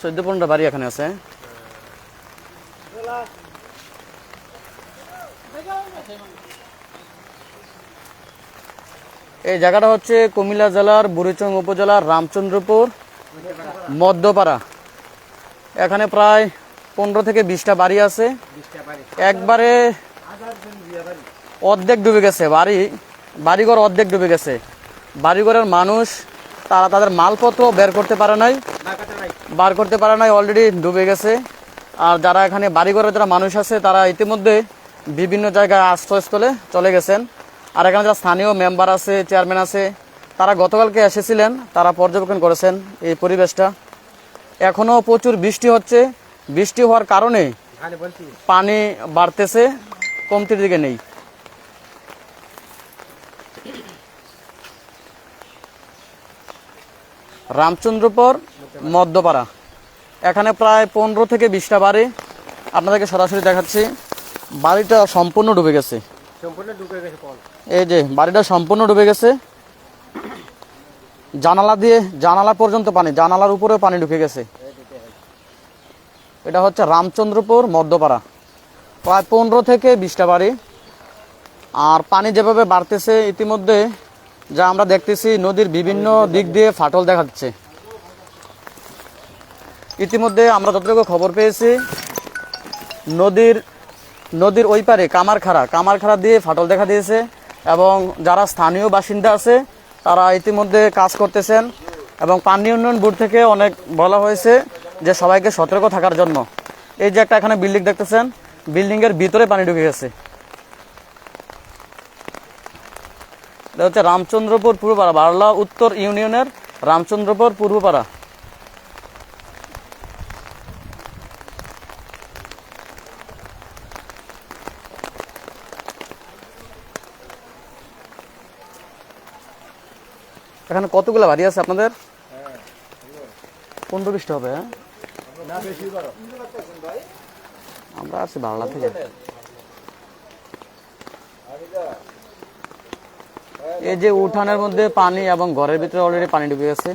চোদ্দ পনেরো বাড়ি এখানে আছে। এই জায়গাটা হচ্ছে কুমিল্লা জেলার, বুড়িচং উপজেলার, রামচন্দ্রপুর, মধ্যপাড়া। এখানে প্রায় পনেরো থেকে বিশটা বাড়ি আছে। একবারে অর্ধেক ডুবে গেছে, বাড়ি বাড়িঘর অর্ধেক ডুবে গেছে। বাড়িঘরের মানুষ তারা তাদের মালপত্র বের করতে পারে নাই বার করতে পারে নাই অলরেডি ডুবে গেছে। আর যারা এখানে বাড়িঘরের যারা মানুষ আছে তারা ইতিমধ্যে বিভিন্ন জায়গায় আশ্রয়স্থলে চলে গেছেন। আর এখানে যারা স্থানীয় মেম্বার আছে চেয়ারম্যান আছে তারা গতকালকে এসেছিলেন তারা পর্যবেক্ষণ করেছেন এই পরিবেশটা। এখনও প্রচুর বৃষ্টি হচ্ছে। বৃষ্টি হওয়ার কারণে পানি বাড়তেছে কমতির দিকে নেই। রামচন্দ্রপুর মধ্যপাড়া। এখানে প্রায় পনেরো থেকে বিশটা বাড়ি। আপনাদেরকে সরাসরি দেখাচ্ছি। বাড়িটা সম্পূর্ণ ডুবে গেছে। এই যে বাড়িটা সম্পূর্ণ ডুবে গেছে। জানালা দিয়ে জানালা পর্যন্ত পানি জানালার উপরেও পানি ঢুকে গেছে। এটা হচ্ছে রামচন্দ্রপুর মধ্যপাড়া। প্রায় পনেরো থেকে বিশটা বাড়ি। আর পানি যেভাবে বাড়তেছে ইতিমধ্যে যা আমরা দেখতেছি নদীর বিভিন্ন দিক দিয়ে ফাটল দেখাচ্ছে। ইতিমধ্যে আমরা যতটুকু খবর পেয়েছি, নদীর নদীর ওই পারে কামারখাড়া কামারখাড়া দিয়ে ফাটল দেখা দিয়েছে এবং যারা স্থানীয় বাসিন্দা আছে, তারা ইতিমধ্যে কাজ করতেছেন এবং পানি উন্নয়ন বোর্ড থেকে অনেক বলা হয়েছে যে সবাইকে সতর্ক থাকার জন্য। এই যে একটা এখানে বিল্ডিং দেখতেছেন, বিল্ডিংয়ের ভিতরে পানি ঢুকে গেছে। এটা হচ্ছে রামচন্দ্রপুর পূর্বপাড়া, বারলা উত্তর ইউনিয়নের রামচন্দ্রপুর পূর্বপাড়া। এখানে কতগুলো বাড়ি আছে আপনাদের? পনেরো বিশটা হবে হ্যাঁ? আমরা আছি বাংলা থেকে। এই যে উঠানের মধ্যে পানি এবং ঘরের ভিতরে অলরেডি পানি ঢুকে গেছে।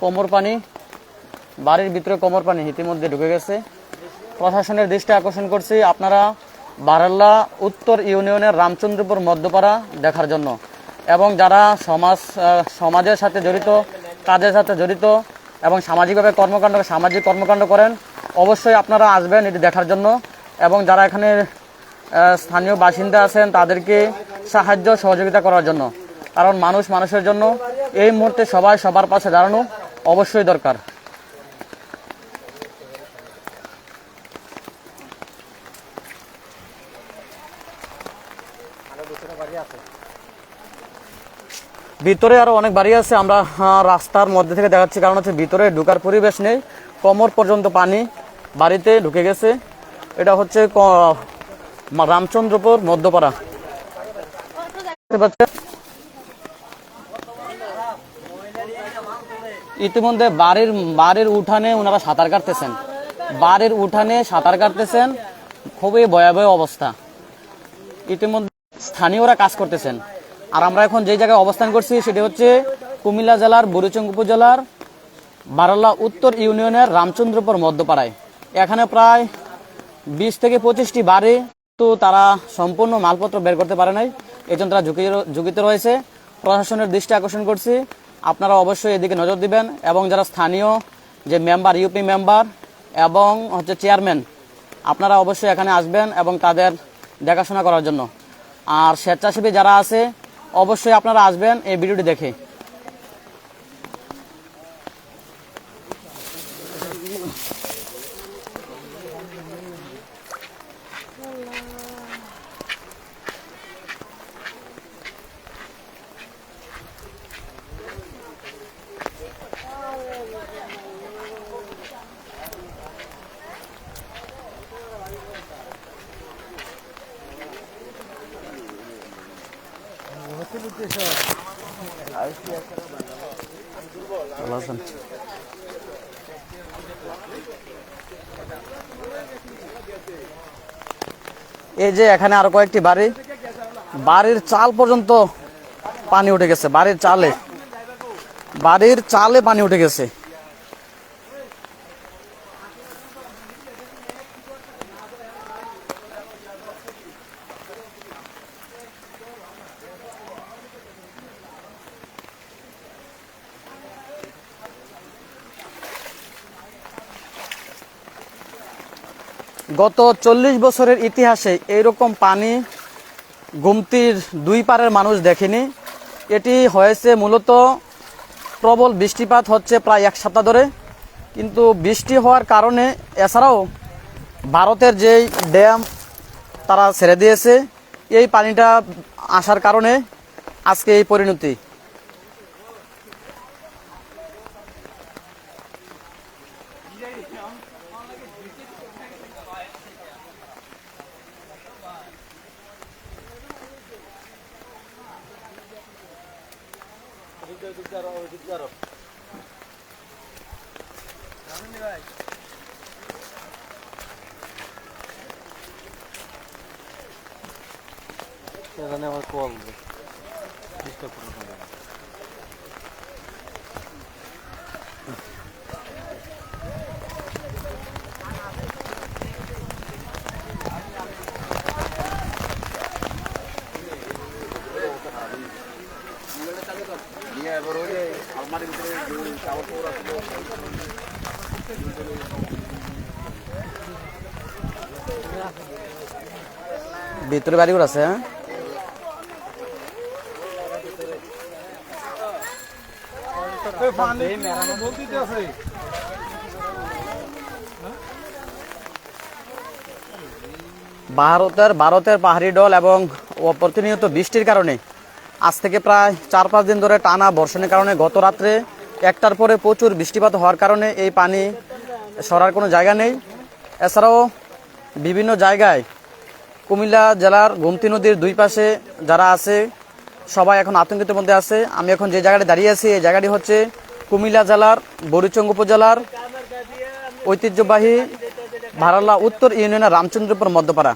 কোমর পানি, বাড়ির ভিতরে কোমর পানি ইতিমধ্যে ঢুকে গেছে। প্রশাসনের দৃষ্টি আকর্ষণ করছি আপনারা বারাল্লা উত্তর ইউনিয়নের রামচন্দ্রপুর মধ্যপাড়া দেখার জন্য। এবং যারা সমাজ সমাজের সাথে জড়িত, কাজের সাথে জড়িত এবং সামাজিকভাবে কর্মকাণ্ড, সামাজিক কর্মকাণ্ড করেন, অবশ্যই আপনারা আসবেন এটি দেখার জন্য। এবং যারা এখানে স্থানীয় বাসিন্দা আছেন, তাদেরকে সাহায্য, সহযোগিতা করার জন্য। কারণ মানুষ মানুষের জন্য এই মুহূর্তে সবাই সবার পাশে দাঁড়ানো অবশ্যই দরকার। ভিতরে আরও অনেক বাড়ি আছে, আমরা রাস্তার মধ্যে থেকে দেখাচ্ছি। কারণ হচ্ছে ভিতরে ঢুকার পরিবেশ নেই। কোমর পর্যন্ত পানি বাড়িতে ঢুকে গেছে। এটা হচ্ছে রামচন্দ্রপুর, মধ্যপাড়া? ইতিমধ্যে বাড়ির বাড়ির উঠানে ওনারা সাঁতার কাটতেছেন। বাড়ির উঠানে সাঁতার কাটতেছেন। খুবই ভয়াবহ অবস্থা। ইতিমধ্যে স্থানীয়রা কাজ করতেছেন। আর আমরা এখন যে জায়গায় অবস্থান করছি, সেটি হচ্ছে কুমিল্লা জেলার বুড়িচং উপজেলার, বারাল্লা উত্তর ইউনিয়নের রামচন্দ্রপুর মধ্যপাড়ায়। এখানে প্রায় বিশ থেকে পঁচিশটি বারে তো তারা সম্পূর্ণ মালপত্র বের করতে পারে নাই। এই জন্য তারা ঝুঁকি ঝুঁকিতে রয়েছে। প্রশাসনের দৃষ্টি আকর্ষণ করছি। আপনারা অবশ্যই এদিকে নজর দিবেন এবং যারা স্থানীয় যে মেম্বার, ইউপি মেম্বার এবং হচ্ছে চেয়ারম্যান, আপনারা অবশ্যই এখানে আসবেন এবং তাদের দেখাশোনা করার জন্য। আর স্বেচ্ছাসেবী যারা আছে, অবশ্যই আপনারা আসবেন এই ভিডিওটি দেখে। এই যে এখানে আরও কয়েকটি বাড়ি। বাড়ির চাল পর্যন্ত পানি উঠে গেছে, বাড়ির চালে। বাড়ির চালে পানি উঠে গেছে। গত চল্লিশ বছরের ইতিহাসে এইরকম পানি গুমতির দুই পারের মানুষ দেখেনি। এটি হয়েছে মূলত প্রবল বৃষ্টিপাত হচ্ছে প্রায় এক সপ্তাহ ধরে। কিন্তু বৃষ্টি হওয়ার কারণে এছাড়াও ভারতের যেই ড্যাম তারা ছেড়ে দিয়েছে, এই পানিটা আসার কারণে আজকে এই পরিণতি। এখানে আমার কল ডিস্টার্ব করে না ভিতরে বাড়িগুলো আছে হ্যাঁ? ভারতের ভারতের পাহাড়ি ডল এবং ও প্রতিনিয়ত বৃষ্টির কারণে আজ থেকে প্রায় চার, পাঁচ দিন ধরে টানা বর্ষণের কারণে গত রাত্রে একটার পরে প্রচুর বৃষ্টিপাত হওয়ার কারণে এই পানি সরার কোনো জায়গা নেই। এছাড়াও বিভিন্ন জায়গায় কুমিল্লা জেলার গোমতী নদীর দুই পাশে যারা আছে, সবাই এখন আতঙ্কিত মধ্যে আছে। আমি এখন যে জায়গাটি দাঁড়িয়ে আছি, এই জায়গাটি হচ্ছে কুমিল্লা জেলার বরিচং উপজেলার ঐতিহ্যবাহী ভারালা উত্তর ইউনিয়নের রামচন্দ্রপুর মধ্যপাড়া।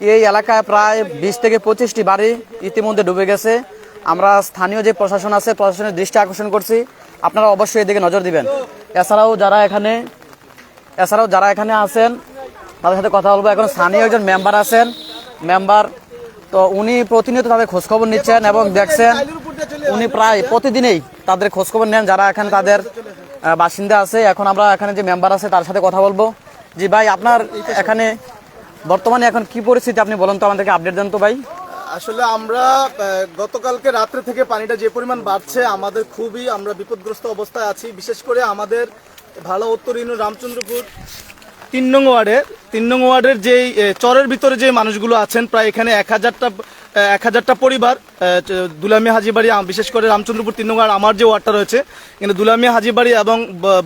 এই এলাকায় প্রায় বিশ থেকে পঁচিশটি বাড়ি ইতিমধ্যে ডুবে গেছে। আমরা স্থানীয় যে প্রশাসন আছে, প্রশাসনের দৃষ্টি আকর্ষণ করছি। আপনারা অবশ্যই এদিকে নজর দিবেন। এছাড়াও যারা এখানে, এছাড়াও যারা এখানে আছেন, তাদের সাথে কথা বলব। এখন স্থানীয় একজন মেম্বার আছেন। মেম্বার, তো উনি প্রতিনিয়ত তাদের খোঁজখবর নিচ্ছেন এবং দেখছেন উনি প্রায় প্রতিদিনেই তাদের খোঁজখবর নেন, যারা এখানে তাদের বাসিন্দা আছে। এখন আমরা এখানে যে মেম্বার আছে, তার সাথে কথা বলব। জি ভাই, আপনার এখানে বর্তমানে এখন কি পরিস্থিতি আপনি বলুন তো আমাদেরকে আপডেট দেন তো ভাই। আসলে আমরা গতকালকে রাত্রে থেকে পানিটা যে পরিমাণ বাড়ছে, আমাদের খুবই আমরা বিপদগ্রস্ত অবস্থায় আছি। বিশেষ করে আমাদের ভালো উত্তর ইউনিয়ন রামচন্দ্রপুর। তিন নং ওয়ার্ডের তিন নং ওয়ার্ডের যেই চরের ভিতরে যে মানুষগুলো আছেন, প্রায় এখানে এক হাজারটা এক হাজারটা পরিবার দুলামিয়া হাজিবাড়ি বিশেষ করে রামচন্দ্রপুর তিন নং ওয়ার্ড, আমার যে ওয়ার্ডটা রয়েছে, কিন্তু দুলামিয়া হাজিবাড়ি এবং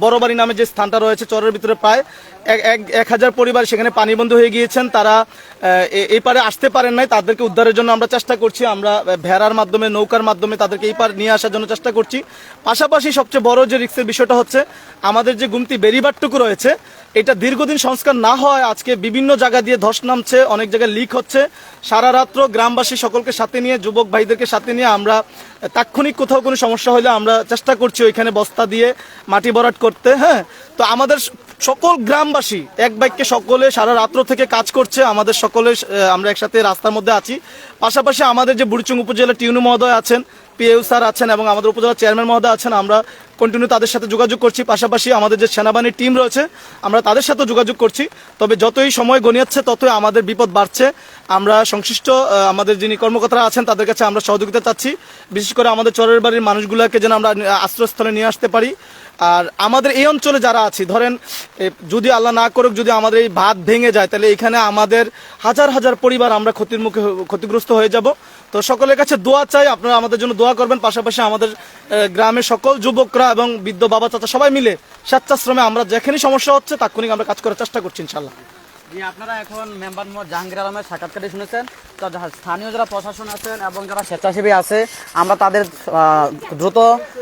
বড়বাড়ি নামে যে স্থানটা রয়েছে, চরের ভিতরে প্রায় এক হাজার পরিবার সেখানে পানিবন্ধ হয়ে গিয়েছেন। তারা এই পারে আসতে পারেন নাই। তাদেরকে উদ্ধারের জন্য আমরা চেষ্টা করছি। আমরা ভেড়ার মাধ্যমে, নৌকার মাধ্যমে তাদেরকে এই পার নিয়ে আসার জন্য চেষ্টা করছি। পাশাপাশি সবচেয়ে বড় যে রিক্সের বিষয়টা হচ্ছে, আমাদের যে গুমতি বেরিবারটুকু রয়েছে, এটা দীর্ঘদিন সংস্কার না হয় আজকে বিভিন্ন জায়গা দিয়ে ধস নামছে, অনেক জায়গায় লিক হচ্ছে। সারা রাত্র গ্রামবাসী সকলকে সাথে নিয়ে, যুবক ভাইদেরকে সাথে নিয়ে আমরা, তাৎক্ষণিক কোথাও কোনো সমস্যা হলে আমরা চেষ্টা করছি ওইখানে বস্তা দিয়ে মাটি ভরাট করতে হ্যাঁ? তো আমাদের সকল গ্রামবাসী এক বাক্যে সকলে সারা রাত্র থেকে কাজ করছে, আমাদের সকলে আমরা একসাথে রাস্তার মধ্যে আছি। পাশাপাশি আমাদের যে বুড়িচুং উপজেলা টিউনু মহোদয় আছেন পিএউ স্যার আছেন এবং আমাদের উপজেলা চেয়ারম্যান মহোদয় আছেন, আমরা কন্টিনিউ তাদের সাথে যোগাযোগ করছি। পাশাপাশি আমাদের যে সেনাবাহিনীর টিম রয়েছে, আমরা তাদের সাথে যোগাযোগ করছি। তবে যতই সময় গনিয়াচ্ছে ততই আমাদের বিপদ বাড়ছে। আমরা সংশ্লিষ্ট আমাদের যিনি কর্মকর্তারা আছেন, তাদের কাছে আমরা সহযোগিতা চাচ্ছি। বিশেষ করে আমাদের চরের বাড়ির মানুষগুলোকে যেন আমরা আশ্রয়স্থলে নিয়ে আসতে পারি। আর আমাদের এই অঞ্চলে যারা আছি, ধরেন যদি আল্লাহ না করুক, যদি আমাদের এই ভাত ভেঙে যায়, তাহলে এখানে আমাদের হাজার হাজার পরিবার আমরা ক্ষতির মুখে, ক্ষতিগ্রস্ত হয়ে যাব। তো সকলের কাছে দোয়া চাই, আপনারা আমাদের জন্য দোয়া করবেন। পাশাপাশি আমাদের গ্রামের সকল যুবকরা এবং বৃদ্ধ বাবা চাচা সবাই মিলে স্বেচ্ছাশ্রমে আমরা যেখানেই সমস্যা হচ্ছে, তাৎক্ষণিক আমরা কাজ করার চেষ্টা করছি, ইনশাল্লাহ। আপনারা এখন মেম্বার মোহাম্মদ জাহাঙ্গীর আলমের সাক্ষাৎকারটি শুনেছেন। তো স্থানীয় যারা প্রশাসন আছেন এবং যারা স্বেচ্ছাসেবী আছে, আমরা তাদের দ্রুত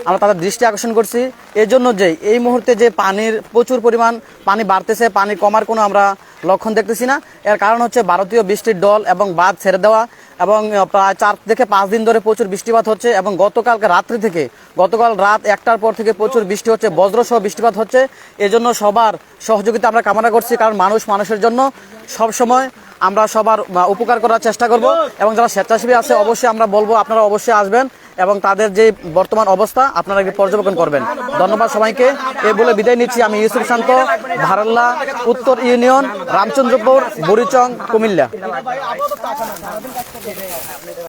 আমরা তাদের দৃষ্টি আকর্ষণ করছি। এই জন্য যে, এই মুহূর্তে যে পানির প্রচুর পরিমাণ, পানি বাড়তেছে, পানি কমার কোনো আমরা লক্ষণ দেখতেছি না। এর কারণ হচ্ছে ভারতীয় বৃষ্টির দল এবং বাঁধ ছেড়ে দেওয়া এবং প্রায় চার থেকে পাঁচ দিন ধরে প্রচুর বৃষ্টিপাত হচ্ছে এবং গতকালকে রাত্রি থেকে, গতকাল রাত একটার পর থেকে প্রচুর বৃষ্টি হচ্ছে, বজ্রসহ বৃষ্টিপাত হচ্ছে। এজন্য সবার সহযোগিতা আমরা কামনা করছি, কারণ মানুষ মানুষের জন্য সব সময় আমরা সবার উপকার করার চেষ্টা করব এবং যারা স্বেচ্ছাসেবী আছে, অবশ্যই আমরা বলব, আপনারা অবশ্যই আসবেন। এবং তাদের যে বর্তমান অবস্থা, আপনারা পর্যবেক্ষণ করবেন। ধন্যবাদ সবাইকে। এ বলে বিদায় নিচ্ছি আমি ইউসুফ শান্ত, ভারাল্লা, উত্তর ইউনিয়ন, রামচন্দ্রপুর, বুড়িচং, কুমিল্লা।